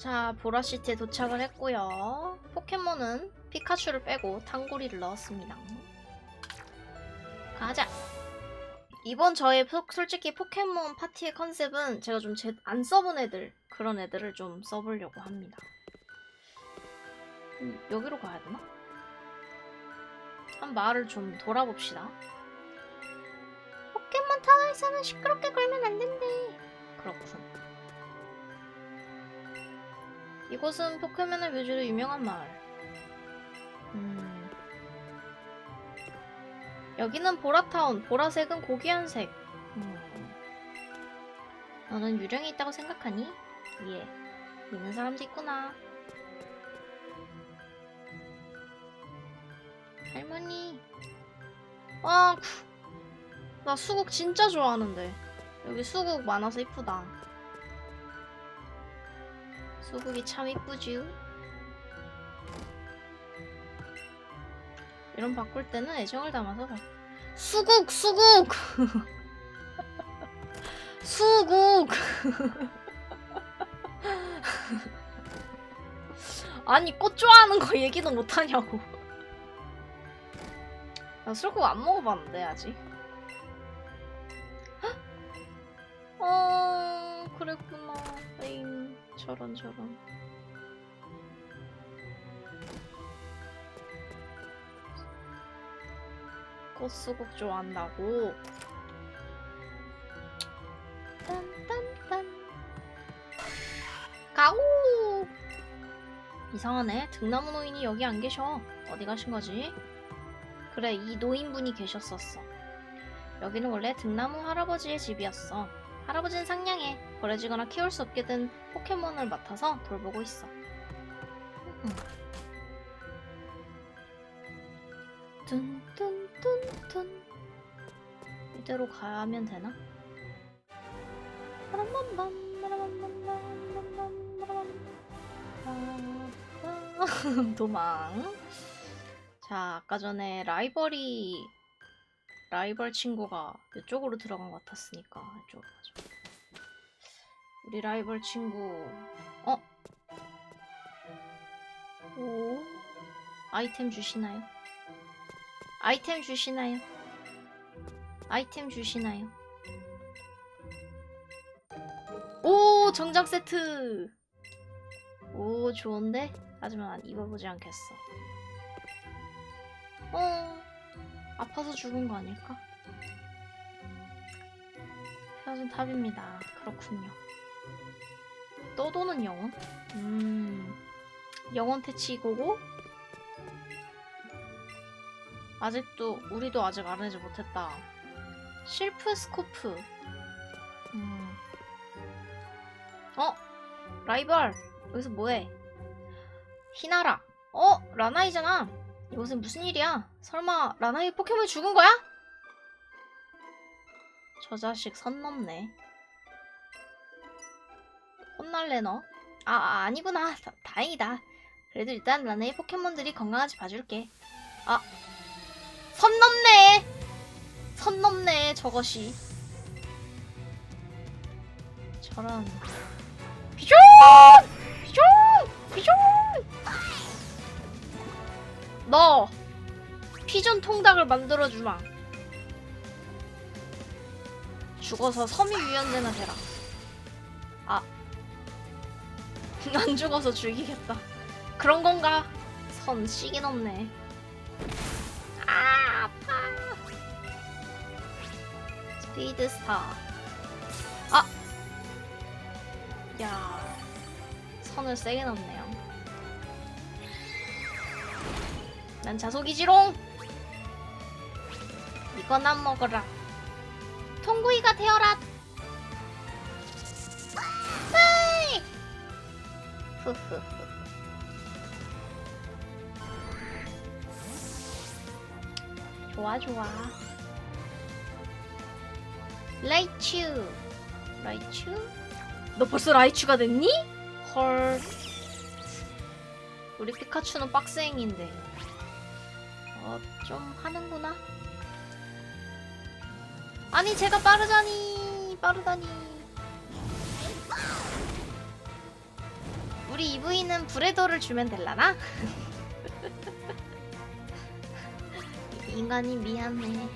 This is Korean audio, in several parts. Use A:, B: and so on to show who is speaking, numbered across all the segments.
A: 자, 보라시티에 도착을 했고요. 포켓몬은 피카츄를 빼고 탕고리를 넣었습니다. 가자. 이번 저의 포- 솔직히 포켓몬 파티의 컨셉은 제가 좀 안 써본 애들 그런 애들을 좀 써보려고 합니다. 음, 여기로 가야 되나? 한 마을을 좀 돌아봅시다. 포켓몬 타워에서는 시끄럽게 걸면 안 된대. 그렇군. 이곳은 포켓몬의 묘지로 유명한 마을. 음. 여기는 보라타운. 보라색은 고귀한 색. 음. 너는 유령이 있다고 생각하니? 예. 믿는 사람도 있구나. 할머니. 아, 쿠. 나 수국 진짜 좋아하는데. 여기 수국 많아서 이쁘다. 수국이 참 이쁘지요? 이런 바꿀 때는 애정을 담아서 바... 수국! 수국! 수국! 아니 꽃 좋아하는 거 얘기는 못하냐고 나 수국 안 먹어봤는데 아직 헉? 어... 그랬구나 저런 저런. 꽃수국 좋아한다고? 딴딴딴. 가우 이상하네. 등나무 노인이 여기 안 계셔. 어디 가신 거지? 그래 이 노인분이 계셨었어. 여기는 원래 등나무 할아버지의 집이었어. 할아버지는 상냥해 버려지거나 키울 수 없게 된 포켓몬을 맡아서 돌보고 있어 음. 뚠뚠뚠뚠 이대로 가면 되나? 빠밤. 도망 자 아까 전에 라이벌이 라이벌 친구가 이쪽으로 들어간 것 같았으니까 가자 우리 라이벌 친구 어? 오 아이템 주시나요? 아이템 주시나요? 아이템 주시나요? 오 정장 세트 오 좋은데? 하지만 입어보지 않겠어 어 아파서 죽은 거 아닐까? 헤어진 탑입니다 그렇군요 떠도는 영혼? 음 영혼 퇴치고고 아직도 우리도 아직 알아내지 못했다. 실프 스코프. 음. 어? 라이벌. 여기서 뭐해? 히나라. 어? 라나이잖아. 이곳은 무슨 일이야? 설마 라나이 포켓몬이 죽은 거야? 저 자식 선 넘네. 혼날래 너? 아, 아 아니구나. 다, 다행이다. 그래도 일단 라나이 포켓몬들이 건강한지 봐줄게. 아 선 넘네. 선 넘네 저것이. 저런. 비존! 비존! 비존! 너 피존 통닭을 만들어 주마. 죽어서 섬유 유연제나 되라. 안 죽어서 죽이겠다. 그런 건가? 선 시긴 없네. 아, 아파. 스피드 스타. 아! 야. 선을 세게 넘네요. 난 자속이지롱! 이건 안 먹어라. 통구이가 되어라! 좋아 좋아. 라이츄. 라이츄? 너 벌써 라이츄가 됐니? 헐. 우리 피카츄는 빡생인데. 어 좀 하는구나. 아니 제가 빠르다니 빠르다니 우리 EV는 브레더를 주면 될라나? 인간이 미안해.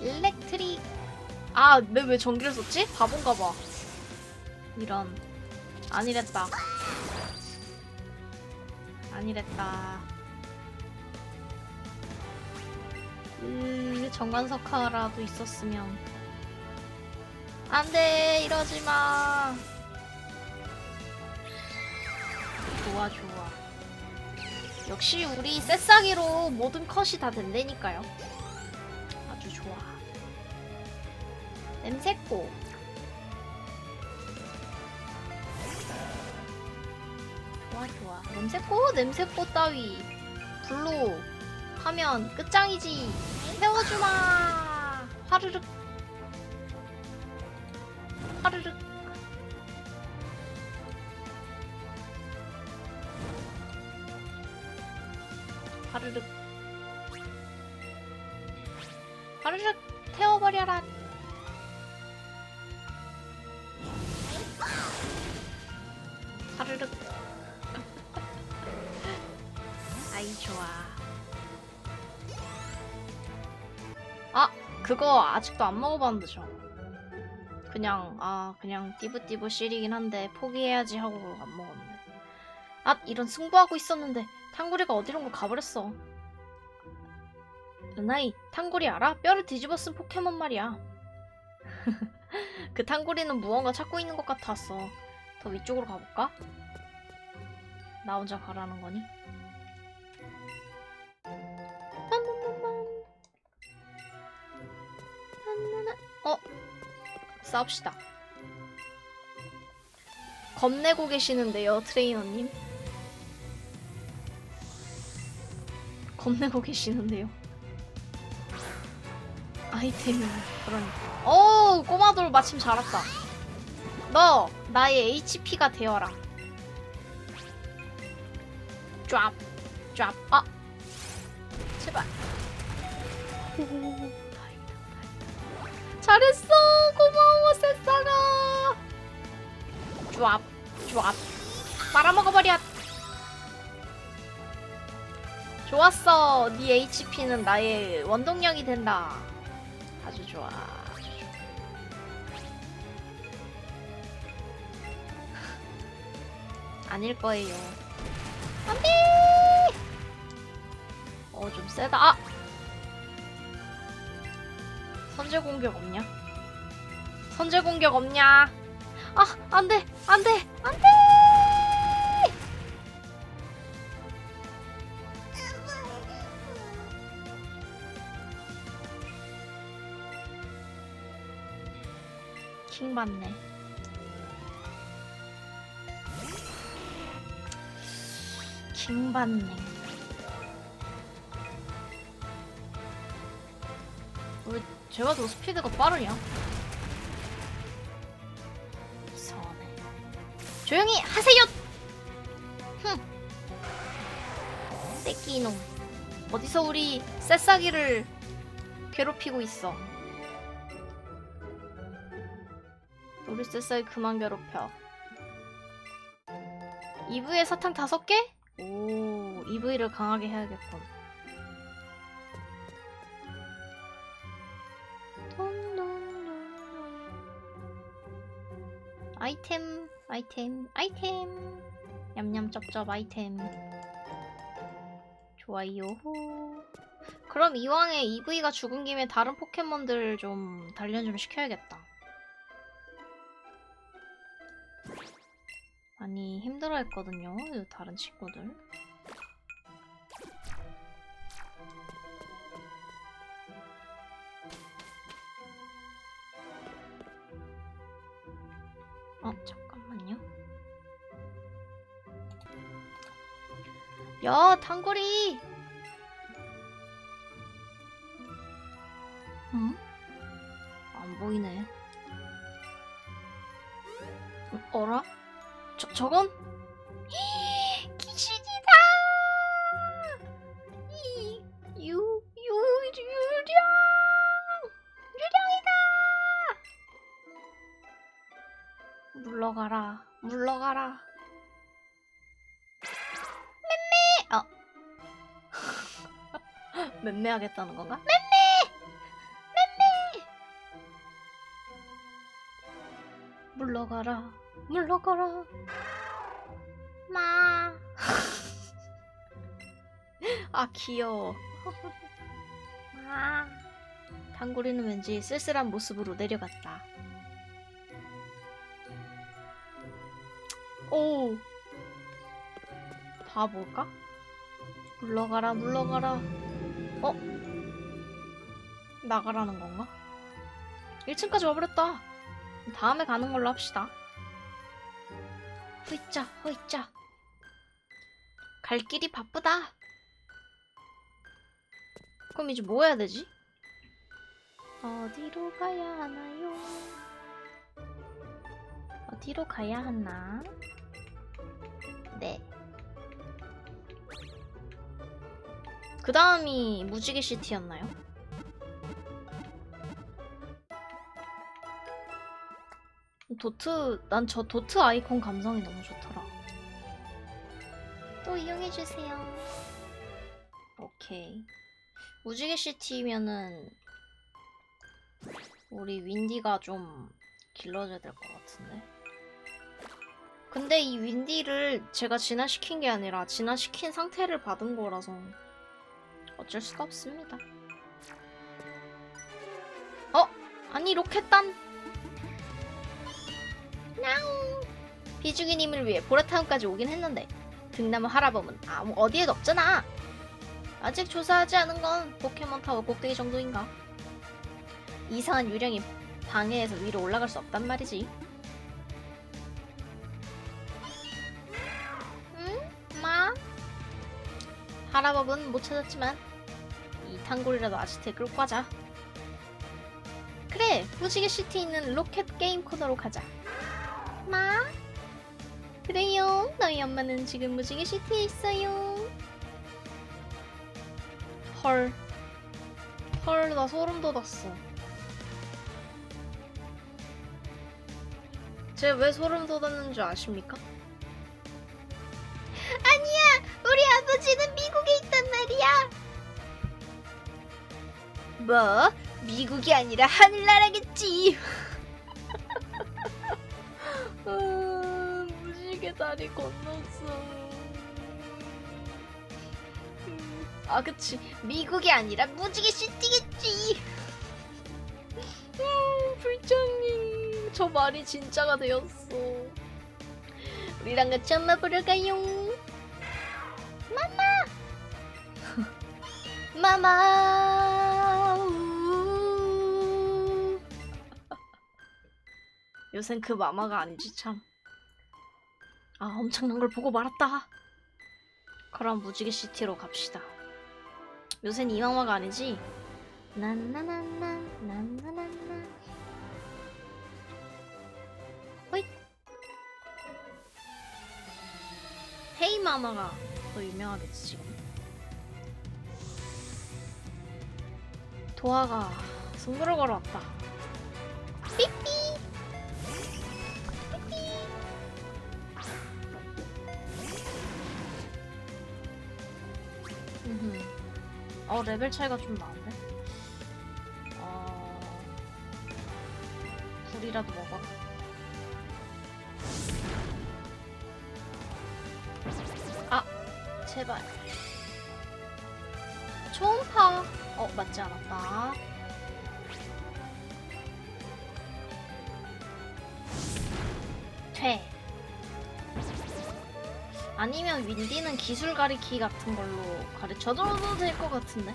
A: 일렉트릭. 아, 왜, 왜 전기를 썼지? 바본가 봐. 이런. 아니랬다. 아니랬다. 으, 정관석화라도 있었으면. 안 돼, 이러지 마. 좋아, 좋아. 역시 우리 새싹이로 모든 컷이 다 된다니까요. 아주 좋아. 냄새꽃. 좋아, 좋아. 냄새꽃, 냄새꽃 따위. 블루 하면 끝장이지. 태워주마. 화르륵. 화르륵. 화르륵. 화르륵 태워버려라. 화르륵. 아이 좋아. 아 그거 아직도 안 먹어봤는데 저. 그냥 아 그냥 띠부띠부 씨리긴 한데 포기해야지 하고 안 먹었네. 아 이런 승부하고 있었는데 탕구리가 어디론가 가버렸어. 은하이 탕구리 알아? 뼈를 뒤집어 쓴 포켓몬 말이야. 그 탕구리는 무언가 찾고 있는 것 같았어. 더 위쪽으로 가볼까? 나 혼자 가라는 거니? 어? 싸웁시다. 겁내고 계시는데요, 트레이너님. 겁내고 계시는데요. 아이템이 그러니까. 오, 꼬마돌 마침 잘 왔다. 너 나의 HP가 되어라. 쫙, 쫙. 아, 제발. 쫙, 쫙. 빨아먹어버려. 좋았어. 네 HP는 나의 원동력이 된다. 아주 좋아. 아주 좋아. 아닐 거예요. 안 돼! 어, 좀 세다. 아! 선제 공격 없냐? 선제 공격 없냐? 아, 안 돼! 안 돼! 안 돼! 킹 받네. 킹 받네. 왜 제가 더 스피드가 빠르냐? 조용히 하세요! 흠. 새끼 이놈. 어디서 우리 새싹이를 괴롭히고 있어. 우리 쎄싸이 그만 괴롭혀. 2부에 사탕 다섯 개? 오, 2부를 강하게 해야겠군. 아이템, 아이템, 아이템. 냠냠 쩝쩝 아이템. 좋아요. 그럼 이왕에 EV가 죽은 김에 다른 포켓몬들 좀 단련 좀 시켜야겠다. 많이 힘들어했거든요. 이 다른 친구들. 야 탕거리. 응? 안 보이네. 어, 어라? 저, 저건? 맴매하겠다는 건가? 맴매! 맴매! 물러가라, 물러가라. 마. 아 귀여워. 마. 단구리는 왠지 쓸쓸한 모습으로 내려갔다. 오. 바볼까? 물러가라, 물러가라. 어? 나가라는 건가? 1층까지 와버렸다. 다음에 가는 걸로 합시다. 허이짜, 허이짜. 갈 길이 바쁘다. 그럼 이제 뭐 해야 되지? 어디로 가야 하나요? 어디로 가야 하나? 네. 그 다음이 무지개 시티였나요? 도트, 난 저 도트 아이콘 감성이 너무 좋더라. 또 이용해주세요. 오케이. 무지개 시티면은 우리 윈디가 좀 길러줘야 될 것 같은데. 근데 이 윈디를 제가 진화시킨 게 아니라 진화시킨 상태를 받은 거라서 어쩔 수가 없습니다. 어? 아니 로켓단! 나우! 비주기님을 위해 보라타운까지 오긴 했는데 등나무 하라범은 아무 어디에도 없잖아! 아직 조사하지 않은 건 포켓몬 타워 꼭대기 정도인가? 이상한 유령이 방해해서 위로 올라갈 수 없단 말이지. 응? 마? 하라법은 못 찾았지만 이 탄골이라도 아지트에 끌고 가자. 그래, 무지개 시티 있는 로켓 게임 코너로 가자. 마? 그래요, 너희 엄마는 지금 무지개 시티에 있어요. 헐. 헐, 나 소름 돋았어. 제가 왜 소름 돋았는 줄 아십니까? 아니야! 우리 아버지는 미국에 있단 말이야! 뭐? 미국이 아니라 하늘나라겠지! 아, 무지개 다리 건넜어. 아, 그치. 미국이 아니라 무지개 시티겠지! 음, 불쌍해. 저 말이 진짜가 되었어. 우리랑 같이 엄마 보러 가요. 마마! 마마! 요샌 그 마마가 아니지 참. 아 엄청난 걸 보고 말았다. 그럼 무지개 시티로 갑시다. 요샌 이 마마가 아니지? 난나난나 난나난나 헤이 마마가 더 유명하겠지 지금. 도화가 승부를 걸어왔다. 삐삐. 어 레벨 차이가 좀 나는데. 어 불이라도 먹어라. 제발. 초음파. 어, 맞지 않았다. 아니면 윈디는 기술 가리키 같은 걸로 가르쳐줘도 될 것 같은데.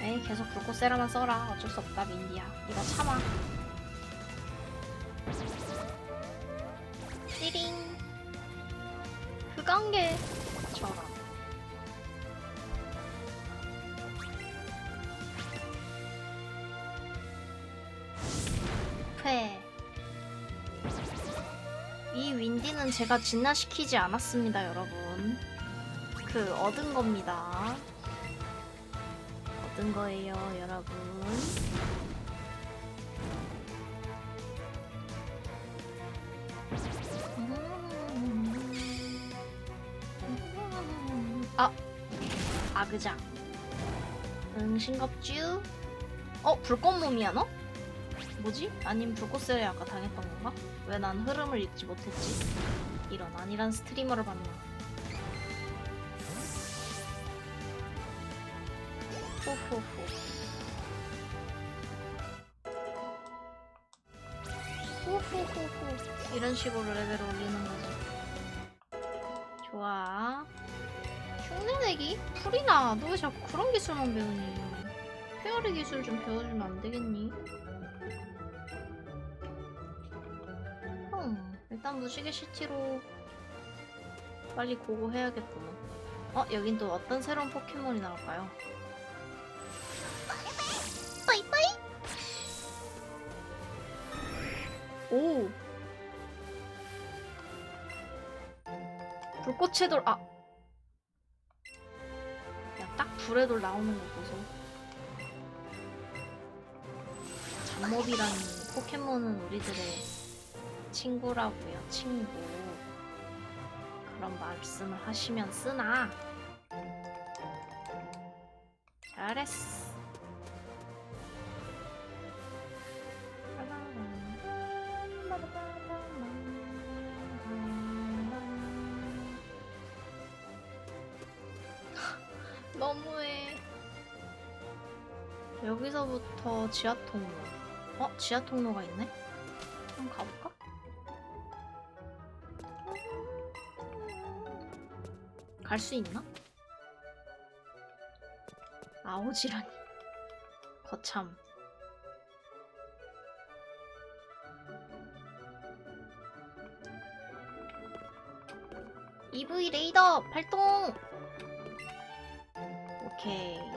A: 에이, 계속 불꽃 세라만 써라. 어쩔 수 없다, 윈디야. 네가 참아. 랜디는 제가 진화시키지 않았습니다, 여러분. 그 얻은 겁니다. 얻은 거예요, 여러분. 아, 아그작. 응, 싱겁쥬? 어, 불꽃몸이야, 너? 뭐지? 아님 불꽃세례 아까 당했던 건가? 왜 난 흐름을 읽지 못했지? 이런 아니란 스트리머를 봤나? 호호호. 호호호호. 이런 식으로 레벨을 올리는 거지. 좋아. 흉내내기? 풀이나 너 왜 자꾸 그런 기술만 배우니? 페어리 기술 좀 배워주면 안 되겠니? 일단 무지개 시티로 빨리 고고 해야겠구만. 어, 여긴 또 어떤 새로운 포켓몬이 나올까요? 빠이빠이! 오! 불꽃의 돌, 아! 야, 딱 불의 돌 나오는 거 보소. 잠몹이라는 포켓몬은 우리들의 친구라고요, 친구. 그런 말씀을 하시면 쓰나? 잘했어. 너무해. 여기서부터 지하 통로. 어? 지하 통로가 있네? 한번 가볼까? 갈 수 있나? 아오지라니. 거참. EV 레이더 발동! 오케이.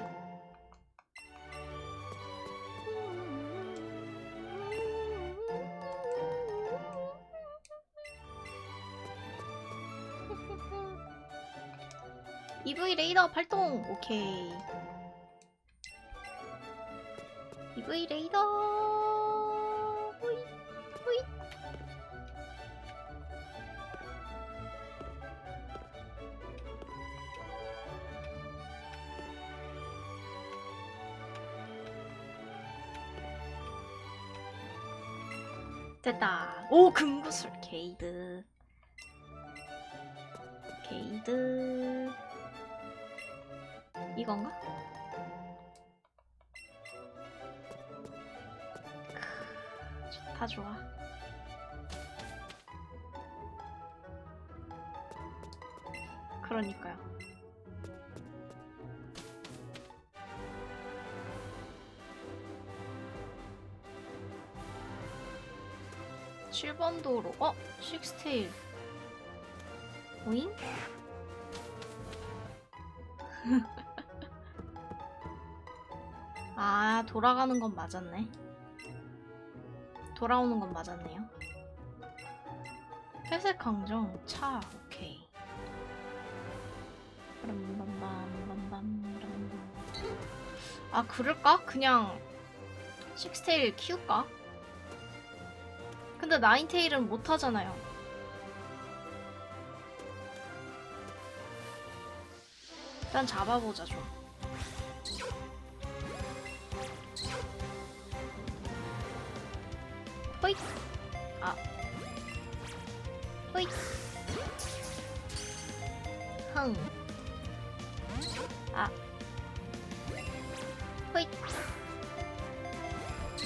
A: 레이더 발동! 오케이. EV 레이더! 호잇, 호잇. 됐다. 오, 금구슬. 게이드. 게이드. 이건가? 크, 좋다, 좋아. 그러니까요. 칠번 도로. 어? 식스테일. 오잉? 돌아가는 건 맞았네. 돌아오는 건 맞았네요. 회색 강정, 차, 오케이. 아, 그럴까? 그냥 식스테일 키울까? 근데 나인테일은 못하잖아요. 일단 잡아보자 좀. 호잇. 흥. 아. 호잇.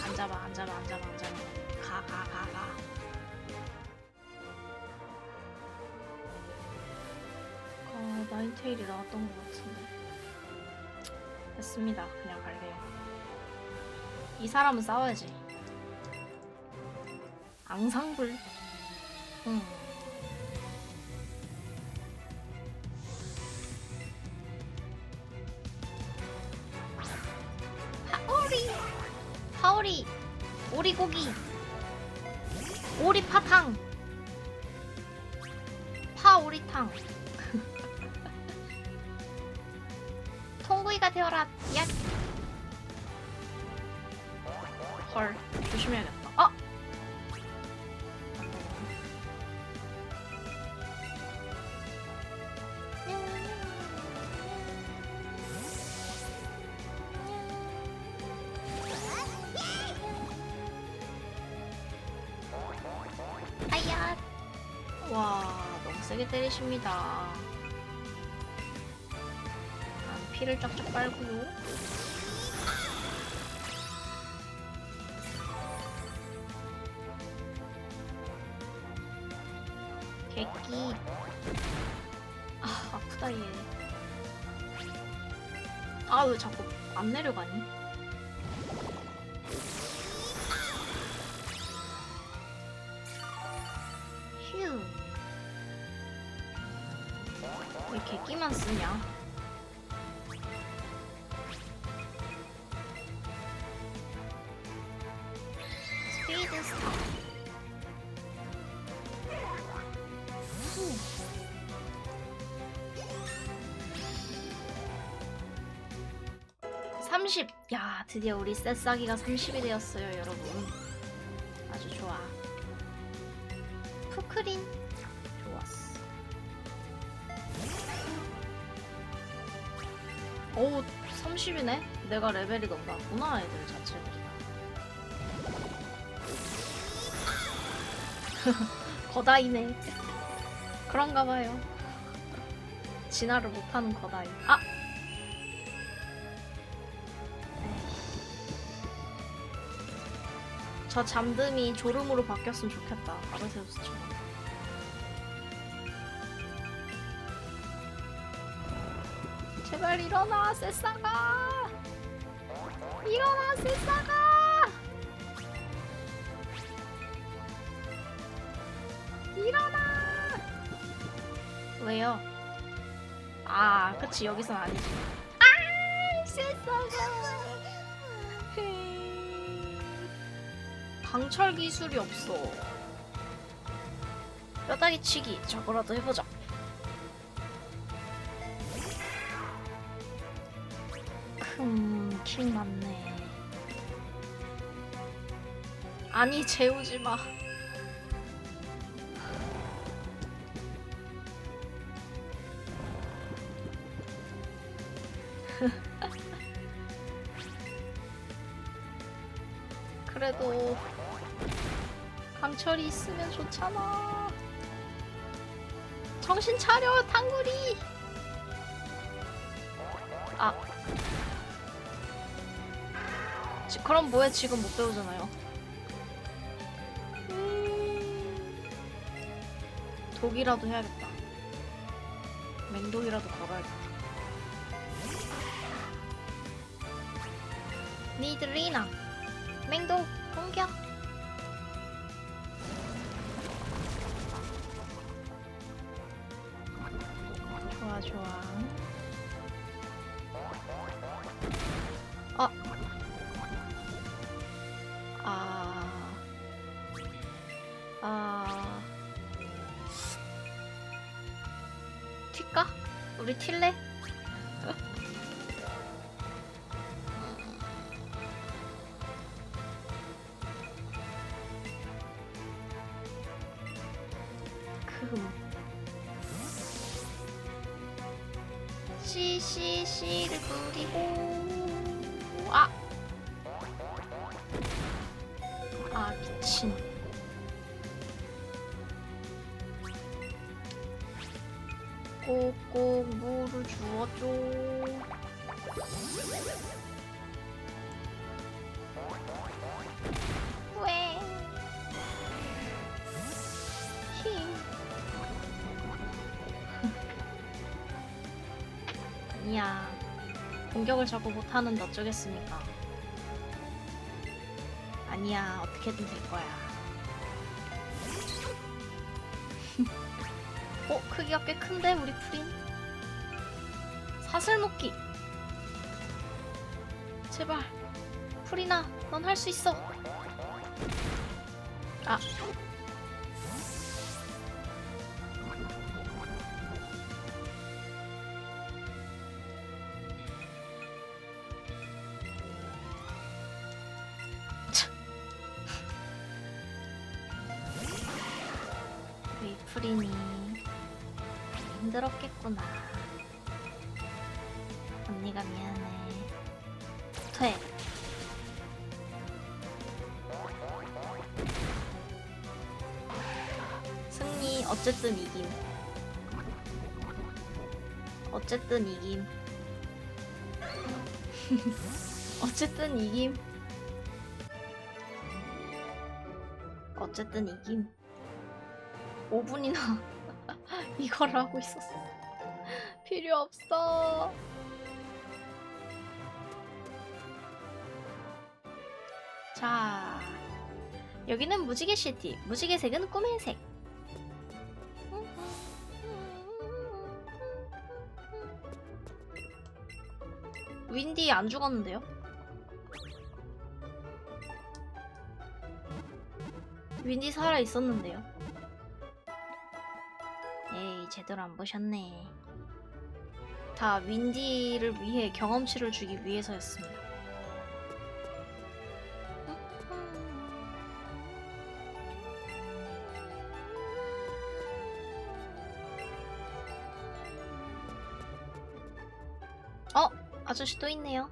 A: 안 잡아, 안 잡아, 안 잡아, 안 잡아. 가, 가, 가, 가. 어, 나인테일이 나왔던 것 같은데. 됐습니다. 그냥 갈래요. 이 사람은 싸워야지. 앙상블. 음. 오리고기. 오리 파탕. 파오리탕. 때리십니다. 난 피를 쫙쫙 빨고요. 개끼. 아 아프다 얘. 아 왜 자꾸 안 내려가니? 왜 개끼만 쓰냐? 스피드 스타. 후. 삼십. 야, 드디어 우리 새싹이가 30이 되었어요, 여러분. 아주 좋아. 푸크린. 오, 30이네? 내가 레벨이 너무 낮구나, 애들 자체들이. 거다이네. 그런가 봐요. 진화를 못하는 거다이. 아! 저 잠듦이 졸음으로 바뀌었으면 좋겠다. 아르세우스처럼. 제발 일어나, 세상아! 일어나, 세상아! 일어나! 왜요? 아, 그치, 여기선 아니지. 아, 세상아! 강철 기술이 없어. 뼈다귀 치기 저거라도 해보자. 큰, 킹 맞네. 아니 재우지 마. 그래도 강철이 있으면 좋잖아. 정신 차려, 탕구리. 그럼 뭐해 지금 못 배우잖아요. 음, 독이라도 해야겠다. 맹독이라도 걸어야겠다. 니들리나 맹독 공격. 튈래? 꼭꼭 물을 주어줘 왜? 힘 아니야. 공격을 자꾸 못하는데 어쩌겠습니까? 아니야. 어떻게든 될 거야. 크기가 꽤 큰데? 우리 프린? 사슬 묶기! 제발. 프리나, 넌 할 수 있어. 아. 우리 프린이 힘들었겠구나. 언니가 미안해. 돼. 어쨌든 이김. 어쨌든 이김. 어쨌든 이김. 어쨌든 이김. 5분이나 이걸 하고 있었어. 필요 없어. 자, 여기는 무지개 시티. 무지개 색은 꿈의 색. 윈디 안 죽었는데요? 윈디 살아 있었는데요. 제대로 안 보셨네. 다 윈디를 위해 경험치를 주기 위해서였습니다. 어, 아저씨 또 있네요.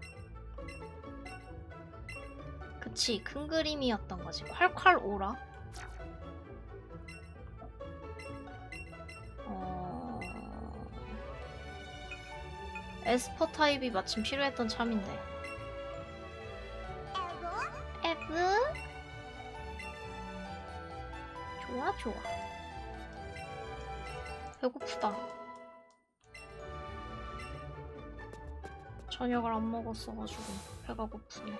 A: 그치, 큰 그림이었던 거지. 콸콸 오라. 에스퍼 타입이 마침 필요했던 참인데. 에브? 좋아, 좋아. 배고프다. 저녁을 안 먹었어가지고 배가 고프네.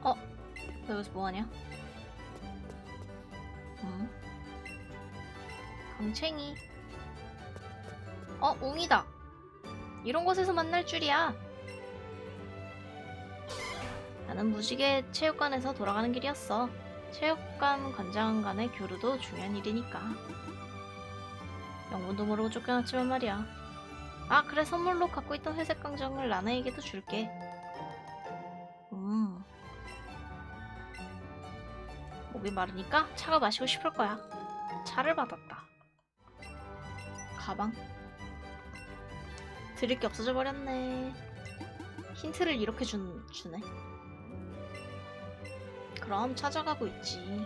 A: 어? 너 여기서 뭐하냐? 강챙이. 어, 웅이다. 이런 곳에서 만날 줄이야. 나는 무지개 체육관에서 돌아가는 길이었어. 체육관 관장 간의 교류도 중요한 일이니까. 영문도 모르고 쫓겨났지만 말이야. 아, 그래 선물로 갖고 있던 회색 강정을 나나에게도 줄게. 음. 목이 마르니까 차가 마시고 싶을 거야. 차를 받았다. 가방. 드릴 게 없어져 버렸네. 힌트를 이렇게 준, 주네. 그럼 찾아가고 있지.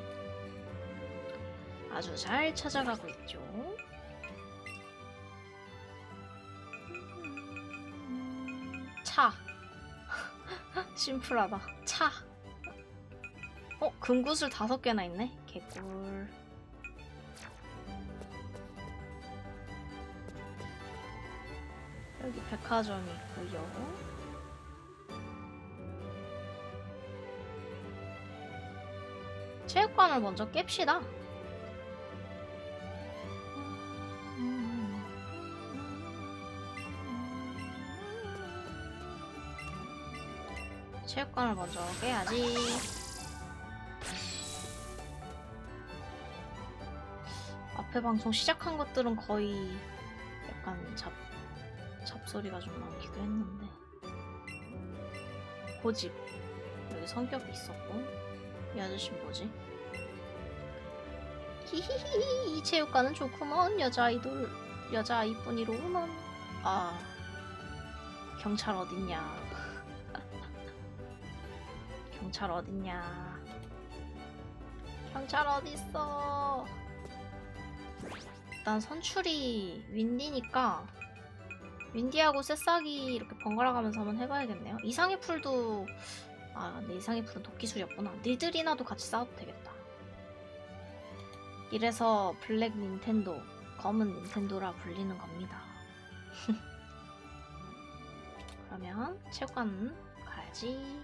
A: 아주 잘 찾아가고 있죠. 차. 심플하다. 차. 어, 금구슬 다섯 개나 있네. 개꿀. 여기 백화점이 있고요. 체육관을 먼저 깹시다. 체육관을 먼저 깨야지. 앞에 방송 시작한 것들은 거의 약간 잡, 잡소리가 좀 많기도 했는데. 고집. 여기 성격이 있었고. 이 아저씨 뭐지? 히히히, 이 체육관은 좋구먼. 여자 아이돌, 여자 아이뿐이로구먼. 아, 경찰 어딨냐. 경찰 어딨냐? 경찰 어딨어? 일단 선출이 윈디니까 윈디하고 새싹이 이렇게 번갈아 가면서 한번 해봐야겠네요. 이상의 풀도 아, 네 이상의 풀은 도끼술이었구나. 니들이나도 같이 싸워도 되겠다. 이래서 블랙 닌텐도, 검은 닌텐도라 불리는 겁니다. 그러면 체육관 가야지.